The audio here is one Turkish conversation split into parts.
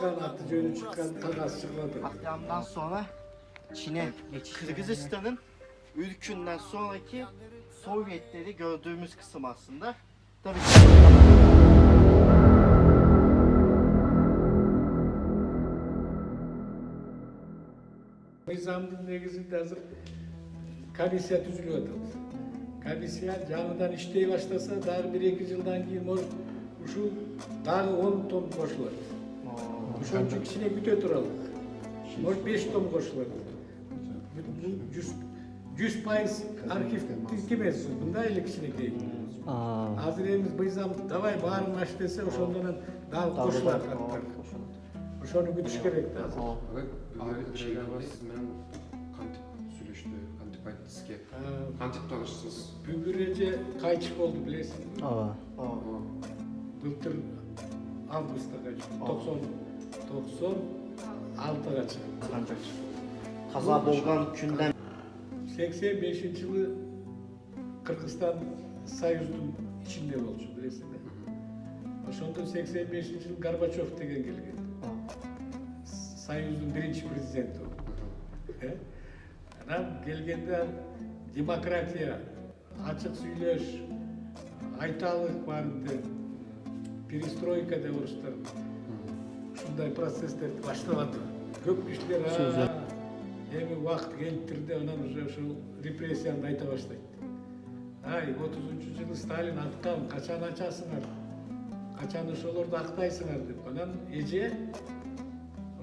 çıkan artık öyle çıkan takas çıkmadı. Katliamdan sonra Çin'e geçiş. Kırgızistan'ın ülkünden sonraki Sovyetleri gördüğümüz kısım aslında. Tabii ki... Nizam'ın negizinde hazır kabisiyat üzülüyordu. Kabisiyat canlıdan işteye başlasa dar bir iki yıldan giyin şu dar on ton koşulur. кошулат ошон үчүн кичине күтө туралык может беш том кошулат бул жүз жүз пайыз архивдики эмес мындай эле кичинекей Aa, азыр эми мыйзам давай баарын ач десе ошондон дагы кошулат аттар ошону күтүш керек да азыр Abi şeyler var. Siz benim kantip süreçte, kantip ayet diske. Kantip tanışsınız. бүгүр эже кайчы болду билесиң aa. былтыр августта кайчы токсон токсон алтыга чыгып Ancak kaza bolgan günden сексен бешинчи жылы кыргызстан союздун ичинде болчу билесиң да ошондо сексен бешинчи жылы горбачев деген келген союздун биринчи президенти болуп Э? анан келгенде демократия ачык сүйлөш айталык баарынды перестройка деп орустар ушундай процесстерди баштап атып көп кишилер Сөзі. «А, эми убакыт келиптир деп анан уже ушул репрессияны айта баштайт ай отузунчу жылы сталин аткан качан ачасыңар качан ошолорду актайсыңар деп анан эже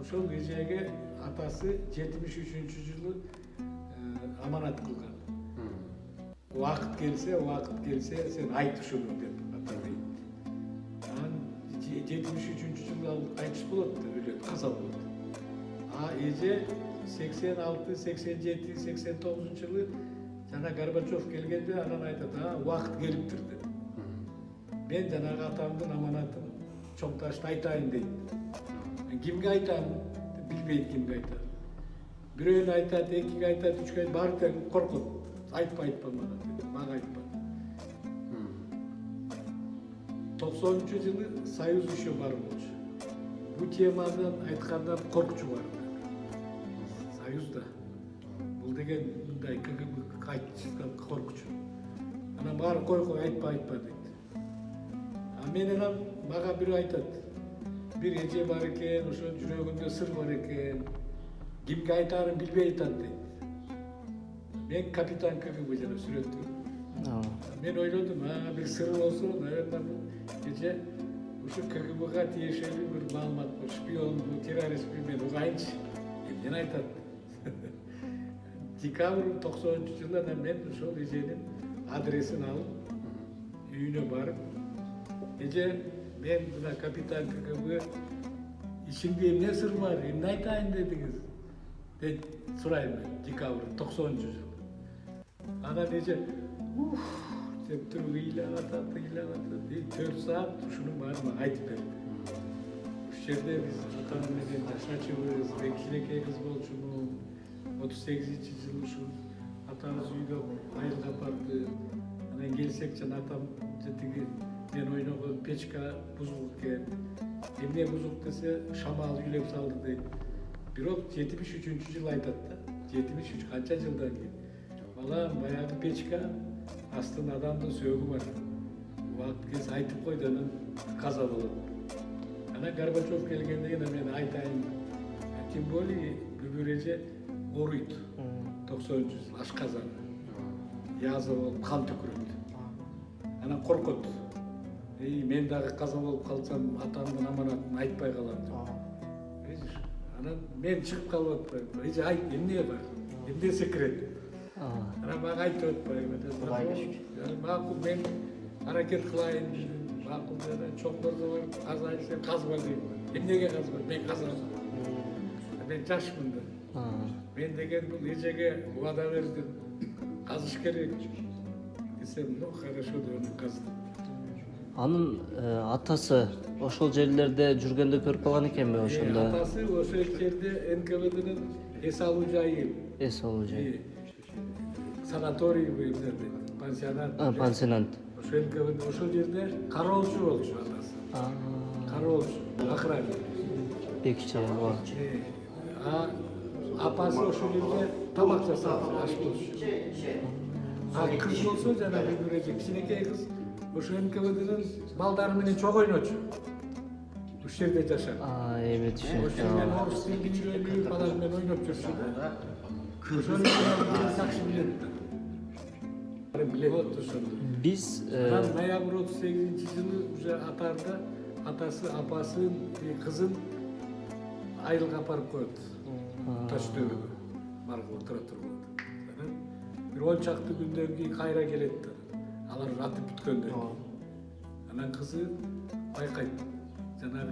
ошол эжеге атасы жетимиш үчүнчү жылы э, аманат кылган убакыт келсе убакыт келсе сен айт ушуну деп 73. yılda Ayçiç Bulat'tı biliyorum Kasabulut. Ha iyice 86, 87, 89 yılı Cana Garbaçov gelgende anan aytadı ha vakt geliptir dedi. Ben cana atamdın amanatın çoktaşta aytayın deydi. Kimge e, aytayım bilmeydi kimge aytayım. Bireyin aytaydı, iki aytaydı, üç aytaydı, bağırken korkut. Aytma aytma bana dedi, bana aytma. 93 жылы союз еще бар болчу бул темадан айтканда коркчу бар союзда бул деген мындай кгб айтчыдан коркчу анан баары кой кой айтпа айтпа дейт а мен анан мага бирөө айтат бир эже бар экен ошо жүрөгүндө сыр бар экен кимге айтаарын билбей атат дейт мен капитан кгб жана сүрөткөм ben oynadım ha bir sırrın olsun da öğrendim. Gece şu kakı baka diye şöyle bir malumat var. Spiyon bu terörist bilmedi. Bu aynı Elden aytat. Dekabrın 90. yıllardan ben şu gecenin adresini alıp üyüne barıp gece ben buna kapital kakımı içimde ne sır var, ne aytayın dediniz. De sorayım ben. Dekabrın 90. yıl. Ana diyecek, Uf, teptim ilahata, ilahata diye kök saat tuşunu bağırma, haydi be. Şerde biz hatanın taşına çıvırız, vekileke kız bolçumu, 38 çizilmişim, hatanız uyga, hayır kapattı. Hani gelsek can hatam dedi ben oynadım, peçka buzluk diye. Emniye buzluk dese şamal yülep saldı diye. Bir ol 73. yıl aydatta. 73 kaçıncı yıldan ki? Valla bayağı bir peçka канча жылдан кийин балам баягы печка астында адамдын сөөгү бар убакыт келсе айтып кой да анан каза болот анан горбачев келгенде кийин мен айтайын тем более бүбүр эже ооруйт токсонунчу жылы ашказан язва болуп кан түкүрөт анан коркот эй мен дагы каза болуп калсам атамдын аманатын айтпай калам деп Видишь? анан мен чыгып калып атпайм эже айт эмне бар эмне секрет aa. анан мага айтып атпайбы Кудайга шүкүр. макул мен аракет кылайын дедим макул жана чоңдорго барып казайын десем казба дейм эмнеге казба мен казам мен жашмын да aa. мен деген бул эжеге убада бердим казыш керек десем ну хорошо деп анан каздым Анын э, атасы ошол жерлерде жүргөндө көрүп калган экенби ошондо? атасы ошол жерде нквднын эс алуу жайы Эс алуу жай. sanatoriy bu yerlerde, pansionat. Ha, pansionat. Şu yerlerde, o şu yerde Karaolcu olmuş adası. Karaolcu, Akrabi. Peki canım, var. Şey, ha, apası o şu yerde tabak tasarı, aşk olsun. Ha, kız olsun canım, bir görecek. Sinekey kız, o şu yerde baldarımının çok oynaçı. Bu yerde yaşar. Aa, evet. Şey, o şehirde Norus dilini falan ben biz e... Adam Bayamur 38. yılı atarda atası, apasının e, kızın ayrılık aparıp koydu. Taş dövüp. Marka otura turmadı. Bir on çaktı günden ki kayra geletti. Alar ratı bütkönde. Anan kızı ay baykayt. Canar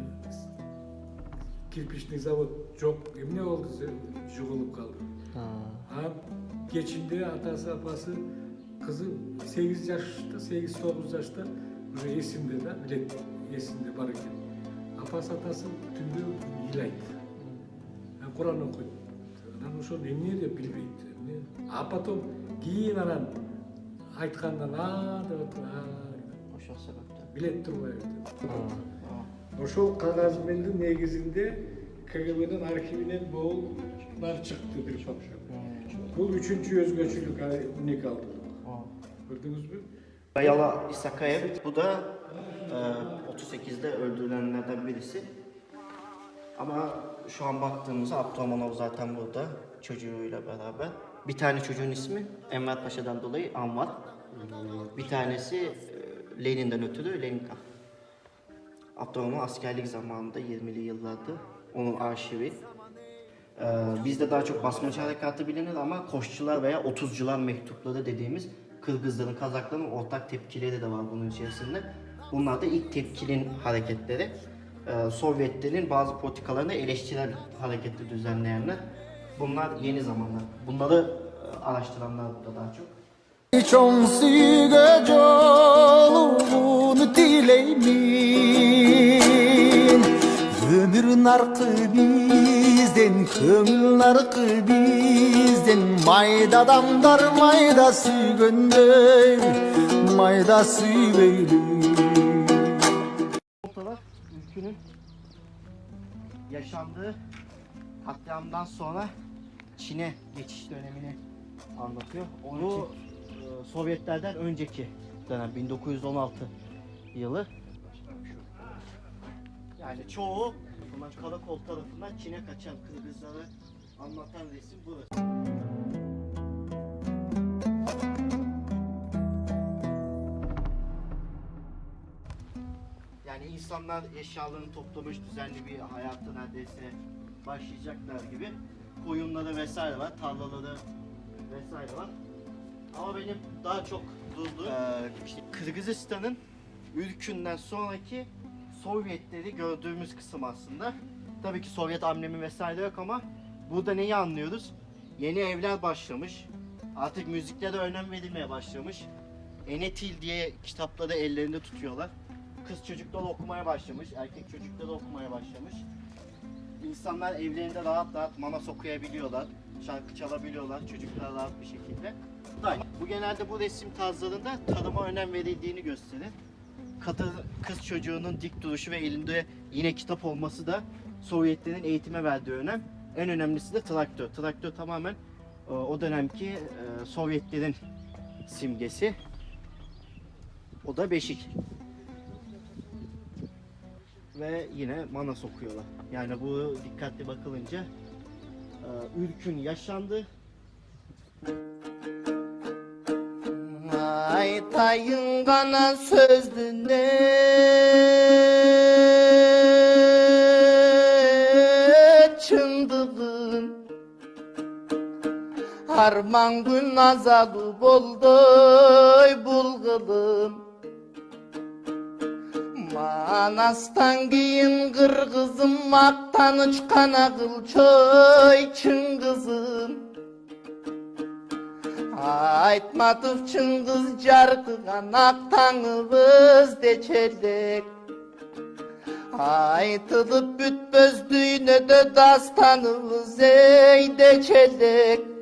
kirpiçli zavod çok emne oldu. Jugulup kaldı. Ha. Geçinde atası apası калды. а, А кечинде атасы апасы кызы 8 жашта 8-9 жашта уже эсинде да билет эсинде бар экен апасы атасы түндө ыйлайт А куран окуйт анан ошону эмне деп билбейт эмне. а потом кийин анан айткандан а деп атып, а Ошол себептен. билет турбай атат. а, ошол кагаз мендин негизинде кгбнын архивинен могулдар чыкты бир папка бул үчүнчү өзгөчөлүк а, Öldünüz mü? Bayala Isakayev, bu da e, 38'de öldürülenlerden birisi. Ama şu an baktığımızda Abdurrahmanov zaten burada çocuğuyla beraber. Bir tane çocuğun ismi Enver Paşa'dan dolayı Anvar. Bir tanesi e, Lenin'den ötürü Leninka. Abdurrahman askerlik zamanında 20'li yıllarda onun arşivi. Ee, bizde daha çok basmaç harekatı bilinir ama koşçular veya otuzcular mektupları dediğimiz Kırgızların, Kazakların ortak tepkileri de var bunun içerisinde. Bunlar da ilk tepkinin hareketleri. Ee, Sovyetlerin bazı politikalarını eleştirel hareketi düzenleyenler. Bunlar yeni zamanlar. Bunları e, araştıranlar da daha çok. Suyga jolugunu dileymin Ömür narkı bizden, köngül narkı bizden Mayda adamlar mayda süygöndey, mayda süygöylü Fotoğraf ülkünün yaşandığı katliamdan sonra Çin'e geçiş dönemini anlatıyor. Onu e, Sovyetlerden önceki dönem 1916 yılı. Yani çoğu bunlar karakol tarafından Çin'e kaçan Kırgızları anlatan resim burası. Yani insanlar eşyalarını toplamış düzenli bir hayatı neredeyse başlayacaklar gibi koyunları vesaire var, tarlaları vesaire var. Ama benim daha çok durduğum eee, işte Kırgızistan'ın ülkünden sonraki Sovyetleri gördüğümüz kısım aslında. Tabii ki Sovyet amblemi vesaire yok ama burada neyi anlıyoruz? Yeni evler başlamış. Artık müziklere önem verilmeye başlamış. Enetil diye kitapları ellerinde tutuyorlar. Kız çocuklar okumaya başlamış, erkek çocuklar okumaya başlamış. İnsanlar evlerinde rahat rahat manas okuyabiliyorlar, şarkı çalabiliyorlar çocuklar rahat bir şekilde. Bu genelde bu resim tarzlarında tarıma önem verildiğini gösterir. Kadın, kız çocuğunun dik duruşu ve elinde yine kitap olması da Sovyetlerin eğitime verdiği önem. En önemlisi de traktör. Traktör tamamen e, o dönemki e, Sovyetlerin simgesi. O da beşik. Ve yine manas okuyorlar. Yani bu dikkatli bakılınca e, ülkün yaşandı. Aytayın bana sözlü ne çındığın Harman gün azabı boldoy bulgulum Manastan giyin kırgızım Aktanıç kana kılçoy çıngızım Aytmatıf çıngız carkı kanak tanıvız deçerdik. Aytılıp bütböz düğüne de dastanımız ey deçerdik.